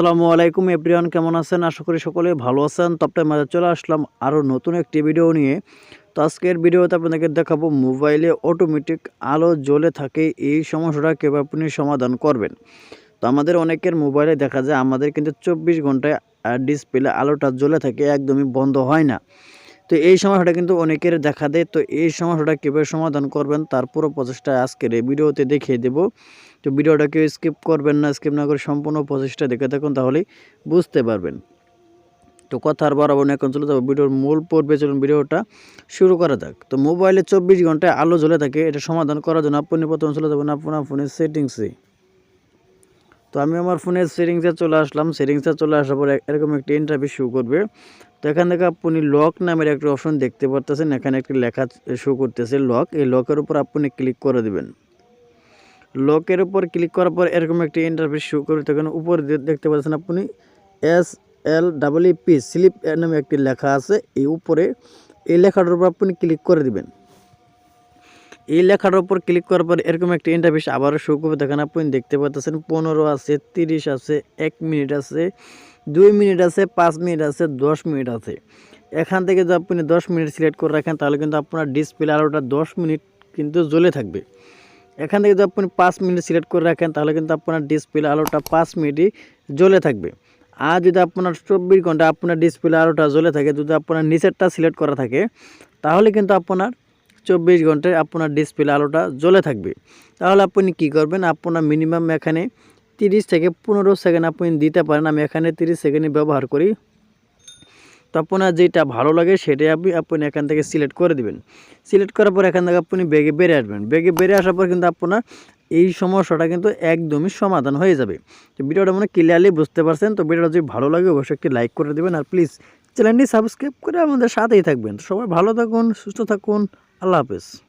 আসসালামু আলাইকুম এভরিওয়ান, কেমন আছেন? আশা করি সকলে ভালো আছেন। তবটাই মাঝে চলে আসলাম আরও নতুন একটি ভিডিও নিয়ে। তো আজকের ভিডিওতে আপনাদেরকে দেখাবো মোবাইলে অটোমেটিক আলো জ্বলে থাকে, এই সমস্যাটা কীভাবে আপনি সমাধান করবেন? তো আমাদের অনেকের মোবাইলে দেখা যায়, আমাদের কিন্তু চব্বিশ ঘন্টায় ডিসপ্লে আলোটা জ্বলে থাকে, একদমই বন্ধ হয় না। তো এই সমস্যাটা কিন্তু অনেকের দেখা দেয়। তো এই সমস্যাটা কীভাবে সমাধান করবেন, তার পুরো প্রচেষ্টা আজকের এই ভিডিওতে দেখিয়ে দেব। তো ভিডিওটা কেউ স্কিপ করবেন না, স্কিপ না করে সম্পূর্ণ প্রচেষ্টা দেখে থাকুন, তাহলেই বুঝতে পারবেন। তো কথা আর বাড়াবো এখন চলে যাব ভিডিওর মূল পর্বে। চলুন ভিডিওটা শুরু করা যাক। তো মোবাইলে চব্বিশ ঘন্টায় আলো জ্বলে থাকে, এটা সমাধান করার জন্য আপনি প্রথম চলে যাবেন আপনার ফোনের সেটিংসে। তো আমি আমার ফোনের সেটিংসে চলে আসলাম। সেটিংসে চলে আসার পরে এরকম একটি ইন্টারভিউ শো করবে। তো এখান থেকে আপনি লক নামের একটা অপশন দেখতে পারতেছেন। এখানে একটি লেখা শো করতেছে লক এই লকের উপর আপনি ক্লিক করে দিবেন। লকের উপর ক্লিক করার পর এরকম একটি ইন্টারফেস শো করে তখন উপর দেখতে পাচ্ছেন আপনি S L double P slip নামে একটি লেখা আছে। এই উপরে এই লেখাটার উপর আপনি ক্লিক করে দিবেন। এই লেখাটার উপর ক্লিক করার পর এরকম একটি ইন্টারফেস আবারও শো করবে। দেখেন আপনি দেখতে পাচ্ছেন, পনেরো আছে, তিরিশ আছে, এক মিনিট আছে। দুই মিনিট আছে, পাঁচ মিনিট আছে, দশ মিনিট আছে। এখান থেকে যদি আপনি দশ মিনিট সিলেক্ট করে রাখেন, তাহলে কিন্তু আপনার ডিসপ্লে আলোটা দশ মিনিট কিন্তু জ্বলে থাকবে। এখান থেকে যদি আপনি পাঁচ মিনিট সিলেক্ট করে রাখেন, তাহলে কিন্তু আপনার ডিসপ্লে আলোটা পাঁচ মিনিটই জ্বলে থাকবে। আর যদি আপনার চব্বিশ ঘণ্টা আপনার ডিসপ্লে আলোটা জ্বলে থাকে, যদি আপনার নিচেরটা সিলেক্ট করা থাকে, তাহলে কিন্তু আপনার চব্বিশ ঘন্টায় আপনার ডিসপ্লে আলোটা জ্বলে থাকবে। তাহলে আপনি কি করবেন? আপনার মিনিমাম এখানে তিরিশ থেকে পনেরো সেকেন্ড আপনি দিতে পারেন। আমি এখানে তিরিশ সেকেন্ডই ব্যবহার করি। তো আপনার যেটা ভালো লাগে সেটাই আপনি আপনি এখান থেকে সিলেক্ট করে দিবেন। সিলেক্ট করার পর এখান থেকে আপনি বেগে বেড়ে আসবেন। বেগে বেড়ে আসার পর কিন্তু আপনার এই সমস্যাটা কিন্তু একদমই সমাধান হয়ে যাবে। তো ভিডিওটা মনে ক্লিয়ারলি বুঝতে পারছেন। তো ভিডিওটা যদি ভালো লাগে অবশ্যই একটি লাইক করে দেবেন। আর প্লিজ চ্যানেলটি সাবস্ক্রাইব করে আমাদের সাথেই থাকবেন। সবাই ভালো থাকুন, সুস্থ থাকুন। আল্লাহ হাফেজ।